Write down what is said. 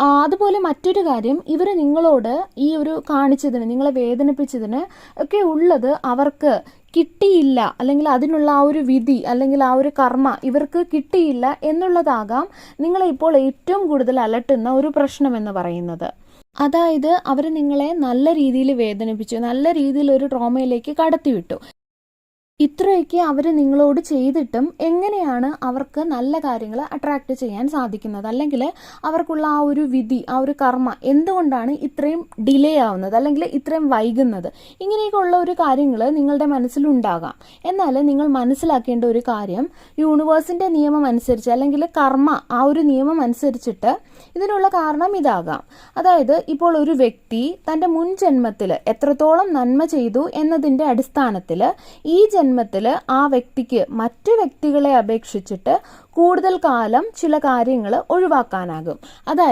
അതുപോലെ മറ്റൊരു കാര്യം ഇവർ നിങ്ങളോട് ഈ ഒരു കാണിച്ചതിന് നിങ്ങളെ വേദനിപ്പിച്ചതിന് ഒക്കെ ഉള്ളത് അവർക്ക് കിട്ടിയില്ല അല്ലെങ്കിൽ അതിനുള്ള ആ ഒരു വിധി അല്ലെങ്കിൽ ആ ഒരു കർമ്മ ഇവർക്ക് കിട്ടിയില്ല എന്നുള്ളതാകാം നിങ്ങളെ ഇപ്പോൾ ഏറ്റവും കൂടുതൽ അലട്ടുന്ന ഒരു പ്രശ്നം എന്ന് പറയുന്നത്. അതായത് അവർ നിങ്ങളെ നല്ല രീതിയിൽ വേദനിപ്പിച്ചു നല്ല രീതിയിൽ ഒരു ട്രോമയിലേക്ക് കടത്തിവിട്ടു. ഇത്രയൊക്കെ അവർ നിങ്ങളോട് ചെയ്തിട്ടും എങ്ങനെയാണ് അവർക്ക് നല്ല കാര്യങ്ങൾ അട്രാക്റ്റ് ചെയ്യാൻ സാധിക്കുന്നത്? അല്ലെങ്കിൽ അവർക്കുള്ള ആ ഒരു വിധി ആ ഒരു കർമ്മ എന്തുകൊണ്ടാണ് ഇത്രയും ഡിലേ ആവുന്നത്? അല്ലെങ്കിൽ ഇത്രയും വൈകുന്നത്? ഇങ്ങനെയൊക്കെ ഉള്ള ഒരു കാര്യങ്ങൾ നിങ്ങളുടെ മനസ്സിലുണ്ടാകാം എന്നാൽ നിങ്ങൾ മനസ്സിലാക്കേണ്ട ഒരു കാര്യം യൂണിവേഴ്സിന്റെ നിയമം അനുസരിച്ച് അല്ലെങ്കിൽ കർമ്മ ആ ഒരു നിയമം അനുസരിച്ചിട്ട് ഇതിനുള്ള കാരണം ഇതാകാം. അതായത് ഇപ്പോൾ ഒരു വ്യക്തി തന്റെ മുൻ ജന്മത്തിൽ എത്രത്തോളം നന്മ ചെയ്തു എന്നതിന്റെ അടിസ്ഥാനത്തിൽ ഈ ജന്മത്തിൽ ആ വ്യക്തിക്ക് മറ്റു വ്യക്തികളെ അപേക്ഷിച്ചിട്ട് കൂടുതൽ കാലം ചില കാര്യങ്ങൾ ഒഴിവാക്കാനാകും. അതായത്